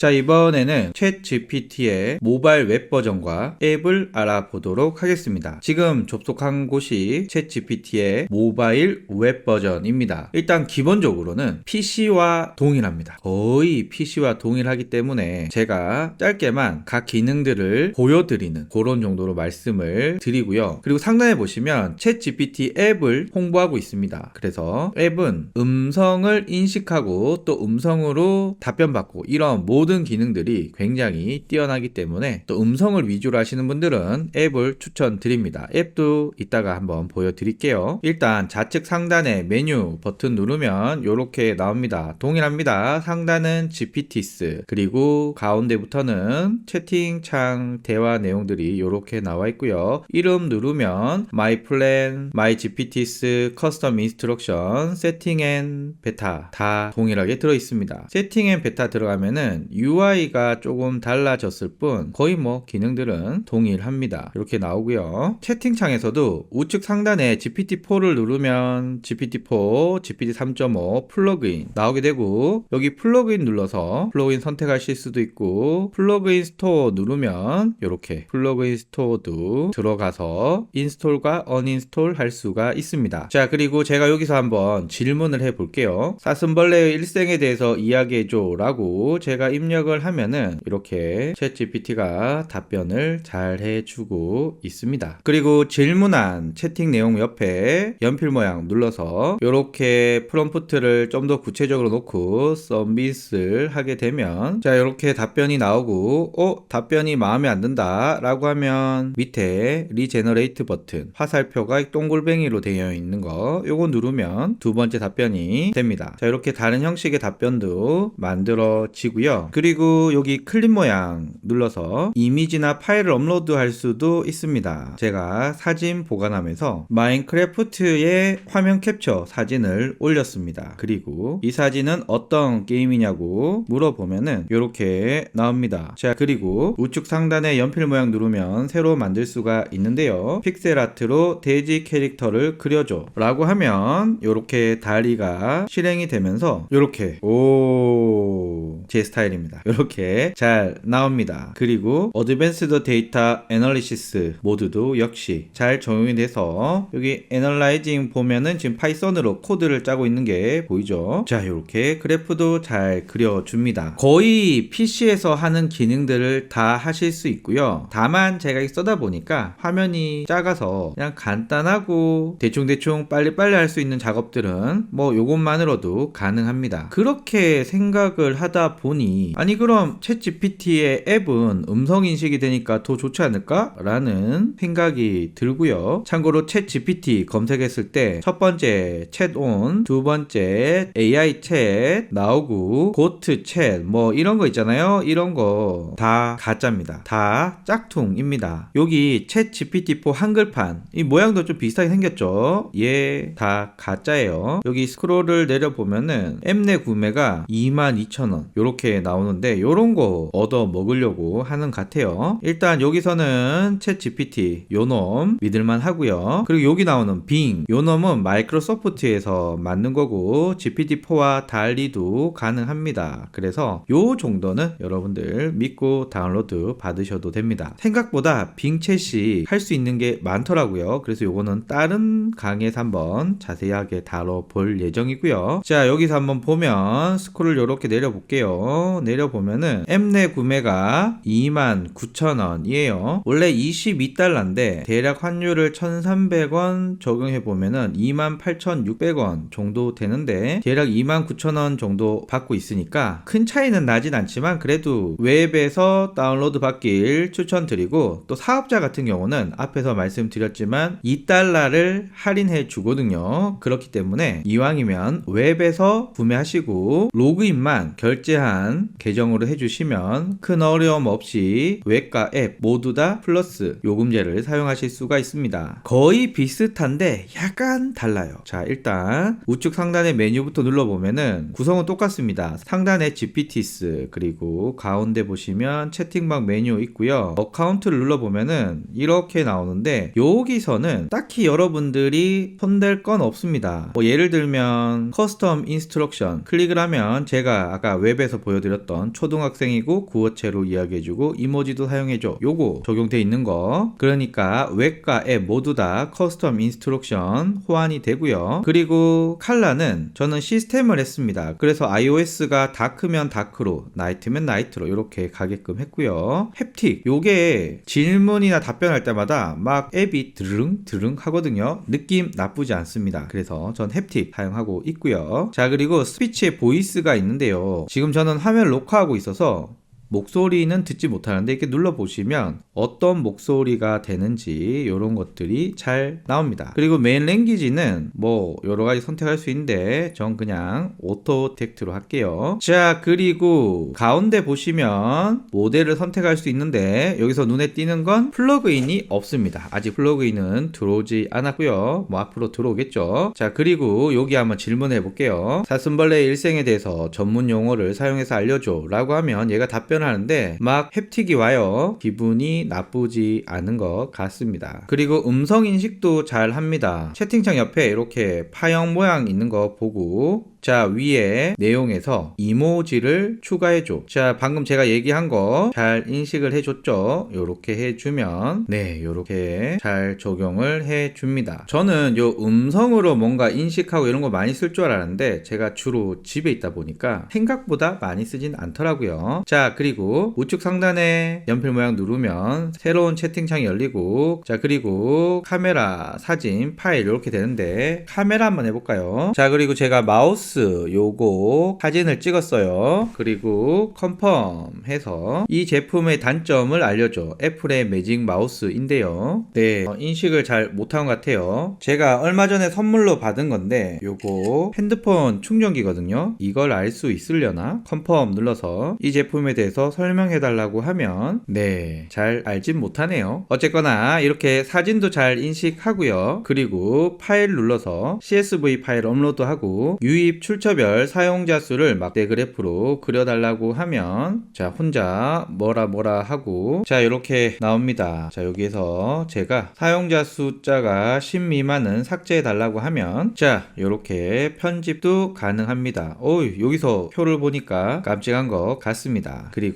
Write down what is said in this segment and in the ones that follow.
자, 이번에는 챗 GPT의 모바일 웹 버전과 앱을 알아보도록 하겠습니다. 지금 접속한 곳이 챗 GPT의 모바일 웹 버전입니다. 일단 기본적으로는 PC와 동일합니다. 거의 PC와 동일하기 때문에 제가 짧게만 각 기능들을 보여드리는 그런 정도로 말씀을 드리고요. 그리고 상단에 보시면 챗 GPT 앱을 홍보하고 있습니다. 그래서 앱은 음성을 인식하고 또 음성으로 답변받고 이런 모든 기능들이 굉장히 뛰어나기 때문에 또 음성을 위주로 하시는 분들은 앱을 추천드립니다. 앱도 이따가 한번 보여드릴게요. 일단 좌측 상단에 메뉴 버튼 누르면 이렇게 나옵니다. 동일합니다. 상단은 GPTs 그리고 가운데부터는 채팅창 대화 내용들이 이렇게 나와 있고요. 이름 누르면 My Plan, My GPTs, Custom Instruction, Setting and Beta 다 동일하게 들어 있습니다. 세팅 앤 베타 들어가면은 UI가 조금 달라졌을 뿐 거의 뭐 기능들은 동일합니다. 이렇게 나오고요. 채팅창에서도 우측 상단에 GPT-4를 누르면 GPT-4, GPT-3.5 플러그인 나오게 되고 여기 플러그인 눌러서 플러그인 선택하실 수도 있고 플러그인 스토어 누르면 이렇게 플러그인 스토어도 들어가서 인스톨과 언인스톨 할 수가 있습니다. 자 그리고 제가 여기서 한번 질문을 해 볼게요. 사슴벌레의 일생에 대해서 이야기해줘 라고 제가 입력 을 하면은 이렇게 챗 GPT가 답변을 잘 해주고 있습니다. 그리고 질문한 채팅 내용 옆에 연필 모양 눌러서 이렇게 프롬프트를 좀 더 구체적으로 놓고 서비스를 하게 되면 자 이렇게 답변이 나오고 어 답변이 마음에 안 든다 라고 하면 밑에 리제너레이트 버튼 화살표가 동글뱅이로 되어 있는 거 요거 누르면 두 번째 답변이 됩니다 자 이렇게 다른 형식의 답변도 만들어지고요 그리고 여기 클립 모양 눌러서 이미지나 파일을 업로드 할 수도 있습니다. 제가 사진 보관하면서 마인크래프트의 화면 캡처 사진을 올렸습니다. 그리고 이 사진은 어떤 게임이냐고 물어보면은 이렇게 나옵니다. 자 그리고 우측 상단에 연필 모양 누르면 새로 만들 수가 있는데요. 픽셀 아트로 돼지 캐릭터를 그려줘 라고 하면 이렇게 다리가 실행이 되면서 이렇게 오 제 스타일입니다 이렇게 잘 나옵니다. 그리고 어드밴스드 데이터 애널리시스 모드도 역시 잘 적용이 돼서 여기 애널라이징 보면은 지금 파이썬으로 코드를 짜고 있는 게 보이죠? 자 이렇게 그래프도 잘 그려줍니다. 거의 PC에서 하는 기능들을 다 하실 수 있고요. 다만 제가 써다 보니까 화면이 작아서 그냥 간단하고 대충대충 빨리빨리 할 수 있는 작업들은 뭐 요것만으로도 가능합니다. 그렇게 생각을 하다 보니 아니 그럼 챗 GPT의 앱은 음성 인식이 되니까 더 좋지 않을까? 라는 생각이 들고요. 참고로 챗 GPT 검색했을 때 첫 번째 챗온 두 번째 AI 챗 나오고 고트 챗 뭐 이런 거 있잖아요. 이런 거 다 가짜입니다. 다 짝퉁입니다. 여기 챗 GPT-4 한글판 이 모양도 좀 비슷하게 생겼죠? 얘다 가짜예요. 여기 스크롤을 내려보면은 앱 내 구매가 22,000원. 요렇게 나 오는데 요런 거 얻어 먹으려고 하는 것 같아요. 일단 여기서는 챗 GPT 요놈 믿을만 하고요. 그리고 여기 나오는 빙 요놈은 마이크로소프트에서 만든 거고 GPT-4와 달리도 가능합니다. 그래서 요 정도는 여러분들 믿고 다운로드 받으셔도 됩니다. 생각보다 빙 챗이 할 수 있는 게 많더라고요. 그래서 요거는 다른 강의에서 한번 자세하게 다뤄볼 예정이고요. 자 여기서 한번 보면 스크롤 요렇게 내려볼게요 내려보면은 앱내 구매가 29,000원이에요 원래 22달러인데 대략 환율을 1,300원 적용해 보면은 28,600원 정도 되는데 대략 29,000원 정도 받고 있으니까 큰 차이는 나진 않지만 그래도 웹에서 다운로드 받길 추천드리고 또 사업자 같은 경우는 앞에서 말씀드렸지만 2달러를 할인해 주거든요. 그렇기 때문에 이왕이면 웹에서 구매하시고 로그인만 결제한 계정으로 해주시면 큰 어려움 없이 웹과 앱 모두 다 플러스 요금제를 사용하실 수가 있습니다. 거의 비슷한데 약간 달라요. 자, 일단 우측 상단의 메뉴부터 눌러보면은 구성은 똑같습니다. 상단에 GPTs 그리고 가운데 보시면 채팅방 메뉴 있고요. 어카운트를 눌러보면은 이렇게 나오는데 여기서는 딱히 여러분들이 손댈 건 없습니다. 뭐 예를 들면 커스텀 인스트럭션 클릭을 하면 제가 아까 웹에서 보여드렸던 어떤 초등학생이고 구어체로 이야기해주고 이모지도 사용해줘. 요거 적용돼 있는 거. 그러니까 웹과 앱 모두 다 커스텀 인스트럭션 호환이 되고요. 그리고 칼라는 저는 시스템을 했습니다. 그래서 iOS가 다크면 다크로, 나이트면 나이트로 이렇게 가게끔 했고요. 햅틱 요게 질문이나 답변할 때마다 막 앱이 드릉 드릉 하거든요. 느낌 나쁘지 않습니다. 그래서 전 햅틱 사용하고 있고요. 자 그리고 스피치에 보이스가 있는데요. 지금 저는 화면을 녹화하고 있어서 목소리는 듣지 못하는데 이렇게 눌러보시면 어떤 목소리가 되는지 이런 것들이 잘 나옵니다. 그리고 메인 랭귀지는 뭐 여러 가지 선택할 수 있는데 전 그냥 오토 텍트로 할게요. 자 그리고 가운데 보시면 모델을 선택할 수 있는데 여기서 눈에 띄는 건 플러그인이 없습니다. 아직 플러그인은 들어오지 않았고요. 뭐 앞으로 들어오겠죠. 자 그리고 여기 한번 질문해 볼게요. 사슴벌레의 일생에 대해서 전문 용어를 사용해서 알려줘 라고 하면 얘가 답변 하는데 막 햅틱이 와요. 기분이 나쁘지 않은 것 같습니다. 그리고 음성 인식도 잘 합니다. 채팅창 옆에 이렇게 파형 모양 있는 거 보고 자 위에 내용에서 이모지를 추가해줘. 자 방금 제가 얘기한 거 잘 인식을 해줬죠. 요렇게 해주면 네 요렇게 잘 적용을 해줍니다. 저는 요 음성으로 뭔가 인식하고 이런 거 많이 쓸 줄 알았는데 제가 주로 집에 있다 보니까 생각보다 많이 쓰진 않더라고요. 자 그리고 우측 상단에 연필 모양 누르면 새로운 채팅창이 열리고 자 그리고 카메라 사진 파일 이렇게 되는데 카메라 한번 해볼까요? 자 그리고 제가 마우스 요거 사진을 찍었어요. 그리고 컨펌 해서 이 제품의 단점을 알려줘. 애플의 매직 마우스인데요. 네, 어, 인식을 잘 못한 것 같아요. 제가 얼마 전에 선물로 받은 건데 요거 핸드폰 충전기거든요. 이걸 알 수 있으려나? 컨펌 눌러서 이 제품에 대해서 설명해 달라고 하면 네, 잘 알진 못하네요. 어쨌거나 이렇게 사진도 잘 인식하고요. 그리고 파일 눌러서 CSV 파일 업로드하고 유입 출처별 사용자 수를 막대 그래프로 그려달라고 하면 자 혼자 뭐라 뭐라 하고 자 이렇게 나옵니다. 자 여기에서 제가 사용자 숫자가 10 미만은 삭제해 달라고 하면 자 이렇게 편집도 가능합니다. 오 여기서 표를 보니까 깜찍한 것 같습니다. 그리고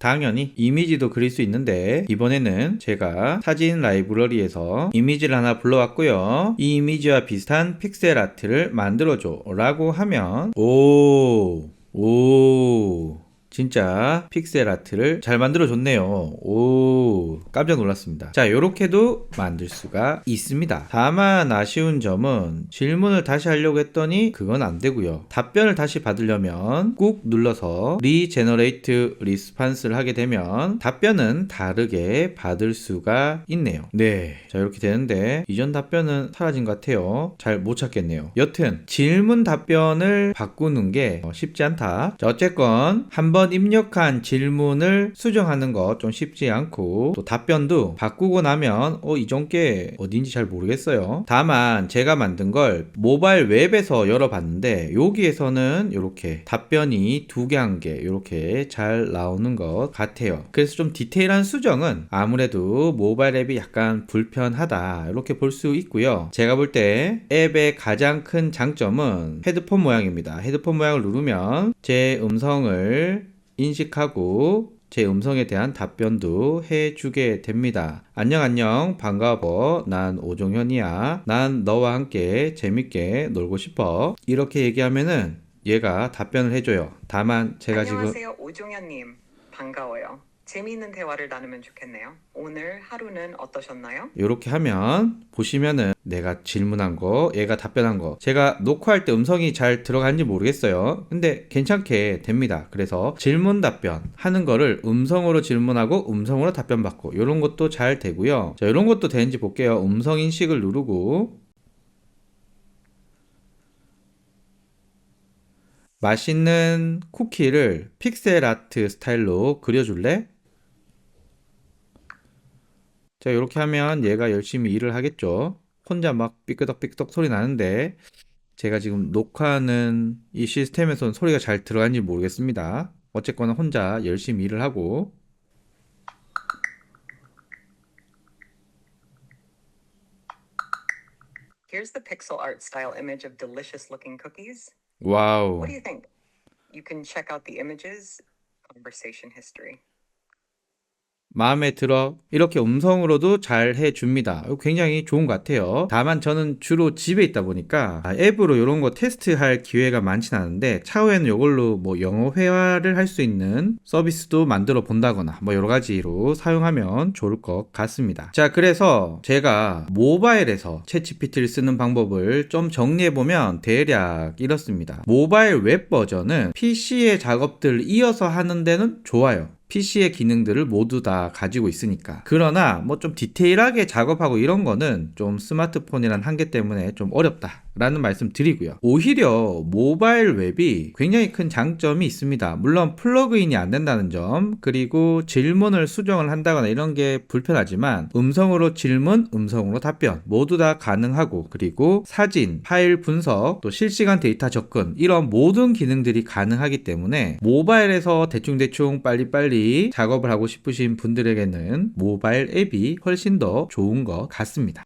당연히 이미지도 그릴 수 있는데 이번에는 제가 사진 라이브러리에서 이미지를 하나 불러왔고요. 이 이미지와 비슷한 픽셀 아트를 만들어줘 라고 하면 오, 오, 진짜 픽셀 아트를 잘 만들어 줬네요. 오, 깜짝 놀랐습니다. 자, 요렇게도 만들 수가 있습니다. 다만 아쉬운 점은 질문을 다시 하려고 했더니 그건 안 되고요. 답변을 다시 받으려면 꾹 눌러서 리제너레이트 리스판스를 하게 되면 답변은 다르게 받을 수가 있네요. 네. 자, 이렇게 되는데 이전 답변은 사라진 것 같아요. 잘 못 찾겠네요. 여튼 질문 답변을 바꾸는 게 어, 쉽지 않다. 자, 어쨌건 한번 입력한 질문을 수정하는 것 좀 쉽지 않고 또 답변도 바꾸고 나면 어 이전 게 어딘지 잘 모르겠어요. 다만 제가 만든 걸 모바일 웹에서 열어봤는데 여기에서는 이렇게 답변이 두 개 한 개 이렇게 잘 나오는 것 같아요. 그래서 좀 디테일한 수정은 아무래도 모바일 앱이 약간 불편하다 이렇게 볼 수 있고요. 제가 볼 때 앱의 가장 큰 장점은 헤드폰 모양입니다. 헤드폰 모양을 누르면 제 음성을 인식하고 제 음성에 대한 답변도 해주게 됩니다. 안녕 안녕 반가워 난 오종현이야 난 너와 함께 재밌게 놀고 싶어 이렇게 얘기하면은 얘가 답변을 해줘요. 다만 제가 지금 안녕하세요 오종현님 반가워요. 재미있는 대화를 나누면 좋겠네요. 오늘 하루는 어떠셨나요? 이렇게 하면 보시면은 내가 질문한 거, 얘가 답변한 거. 제가 녹화할 때 음성이 잘 들어가는지 모르겠어요. 근데 괜찮게 됩니다. 그래서 질문 답변 하는 거를 음성으로 질문하고 음성으로 답변 받고 이런 것도 잘 되고요. 자, 이런 것도 되는지 볼게요. 음성 인식을 누르고 맛있는 쿠키를 픽셀 아트 스타일로 그려줄래? 자, 이렇게 하면 얘가 열심히 일을 하겠죠. 혼자 막 삐끄덕삐끄덕 소리 나는데, 제가 지금 녹화하는 이 시스템에서는 소리가 잘 들어가는지 모르겠습니다. 어쨌거나 혼자 열심히 일을 하고, Here's the pixel art style image of delicious looking cookies. 와우. What do you think? You can check out the images conversation history. 마음에 들어 이렇게 음성으로도 잘 해줍니다. 굉장히 좋은 것 같아요. 다만 저는 주로 집에 있다 보니까 아, 앱으로 이런 거 테스트할 기회가 많진 않은데 차후에는 이걸로 뭐 영어 회화를 할 수 있는 서비스도 만들어 본다거나 뭐 여러 가지로 사용하면 좋을 것 같습니다. 자 그래서 제가 모바일에서 챗GPT를 쓰는 방법을 좀 정리해 보면 대략 이렇습니다. 모바일 웹 버전은 PC의 작업들을 이어서 하는 데는 좋아요. PC의 기능들을 모두 다 가지고 있으니까. 그러나 뭐 좀 디테일하게 작업하고 이런 거는 좀 스마트폰이란 한계 때문에 좀 어렵다. 라는 말씀 드리고요. 오히려 모바일 웹이 굉장히 큰 장점이 있습니다. 물론 플러그인이 안 된다는 점, 그리고 질문을 수정을 한다거나 이런 게 불편하지만 음성으로 질문, 음성으로 답변 모두 다 가능하고 그리고 사진, 파일 분석, 또 실시간 데이터 접근 이런 모든 기능들이 가능하기 때문에 모바일에서 대충대충 빨리빨리 작업을 하고 싶으신 분들에게는 모바일 앱이 훨씬 더 좋은 것 같습니다.